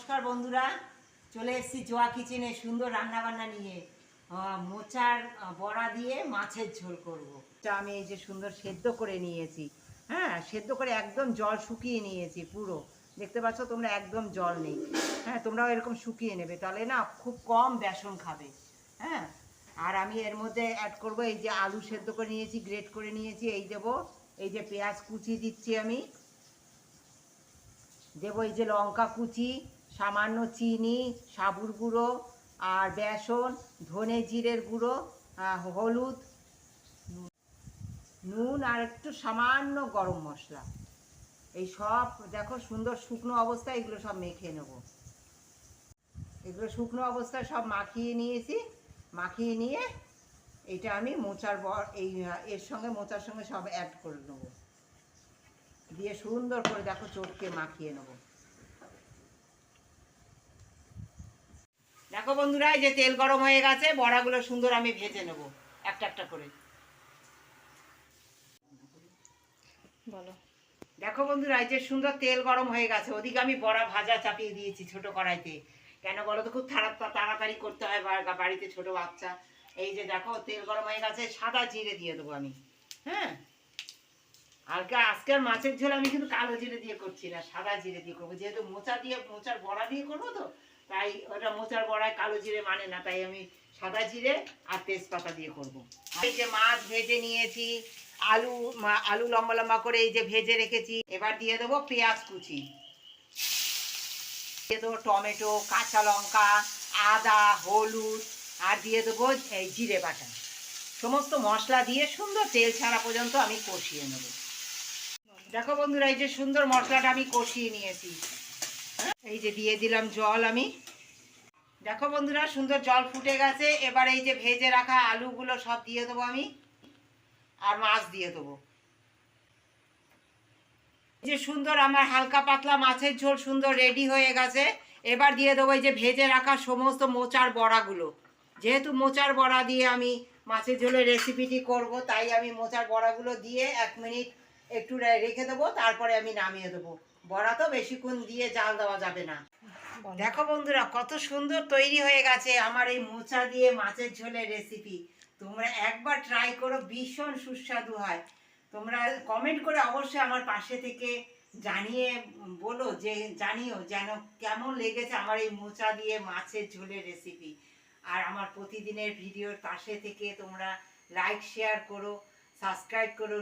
নমস্কার বন্ধুরা, চলে এসেছি জোয়া কিচেনে সুন্দর রান্না বান্না নিয়ে মোচার বড়া দিয়ে মাছের ঝোল করব। আমি এই যে সুন্দর সেদ্ধ করে নিয়েছি। হ্যাঁ সেদ্ধ করে একদম জল শুকিয়ে নিয়েছি পুরো। দেখতে পাচ্ছ তোমরা একদম জল নেই। হ্যাঁ তোমরাও এরকম শুকিয়ে নেবে, তাহলে না খুব কম বেসন খাবে। হ্যাঁ আর আমি এর মধ্যে অ্যাড করব এই যে আলু সেদ্ধ করে নিয়েছি গ্রেট করে নিয়েছি, এই দেবো, এই যে পেঁয়াজ কুচি দিচ্ছি আমি। দেবো এই যে লঙ্কা কুচি সামান্য চিনি, সাবুর গুঁড়ো আর বেসন, ধনে জিরের গুঁড়ো হলুদ, নুন- আর একটু সামান্য গরম মশলা। এই সব, দেখো, সুন্দর শুকনো অবস্থায় এগুলো সব মেখে নেব। এগুলো শুকনো অবস্থায় সব মাখিয়ে নিয়েছি। মাখিয়ে নিয়ে এটা আমি মোচার বর এই, এর সঙ্গে, মোচার সঙ্গে সব অ্যাড করে নেব। দিয়ে সুন্দর করে, দেখো, চোখকে মাখিয়ে নেব। দেখো বন্ধুরা যে তেল গরম হয়ে গেছে বড়াগুলো সুন্দর আমি ভেজে নেব। একটা একটা করে। বলো। দেখো বন্ধুরা এই যে সুন্দর তেল গরম হয়ে গেছে ওদিকে আমি বড়া ভাজা চাপিয়ে দিয়েছি ছোট কড়াইতে। কেন বলো তো খুব তাড়াতাড়ি করতে হয় বাড়িতে ছোট বাচ্চা। এই যে দেখো তেল গরম হয়ে গেছে সাদা জিরে দিয়ে দেবো আমি। হ্যাঁ? আজকে আজকের মাছের ঝোল আমি কিন্তু কালো জিরে দিয়ে করছি না সাদা জিরে দিয়ে করব। যেহেতু মোচা দিয়ে মোচার বড়া দিয়ে করব তো তাই ওটা মোচার বড়ায় কালো জিরে মানে না, তাই আমি সাদা জিরে আর তেজপাতা দিয়ে করব। এই যে মাছ ভেজে নিয়েছি, আলু আলু লম্বা লম্বা করে এই যে ভেজে রেখেছি, এবার দিয়ে দেবো পেঁয়াজ কুচি। দিয়ে দেবো টমেটো, কাঁচা লঙ্কা, আদা, হলুদ, আর দিয়ে দেবো এই জিরে বাটা। সমস্ত মশলা দিয়ে সুন্দর তেল ছাড়া পর্যন্ত আমি কষিয়ে নেব। দেখো বন্ধুরা, এই যে সুন্দর মশলাটা আমি কষিয়ে নিয়েছি। এই যে দিয়ে দিলাম জল আমি। দেখো বন্ধুরা, সুন্দর জল ফুটে গেছে। এবার এই যে ভেজে রাখা আলুগুলো সব দিয়ে দেবো আমি, আর মাছ দিয়ে দেবো। যে সুন্দর আমার হালকা পাতলা মাছের ঝোল সুন্দর রেডি হয়ে গেছে। এবার দিয়ে দেবো এই যে ভেজে রাখা সমস্ত মোচার বড়াগুলো। যেহেতু মোচার বড়া দিয়ে আমি মাছের ঝোলের রেসিপিটি করব, তাই আমি মোচার বড়াগুলো দিয়ে এক মিনিট একটু রেখে দেবো তারপরে আমি নামিয়ে দেবো। বড়া তো বেশিক্ষণ দিয়ে জাল দেওয়া যাবে না। দেখো বন্ধুরা কত সুন্দর তৈরি হয়ে গেছে আমার এই মোচা দিয়ে মাছের ঝোলের রেসিপি তোমরা একবার ট্রাই করো ভীষণ সুস্বাদু হয়। তোমরা কমেন্ট করে অবশ্যই আমার পাশে থেকে জানিয়ে বলো যে জানিও যেন কেমন লেগেছে আমার এই মোচা দিয়ে মাছের ঝোলের রেসিপি আর আমার প্রতিদিনের ভিডিওর পাশে থেকে তোমরা লাইক শেয়ার করো সাবস্ক্রাইব করো।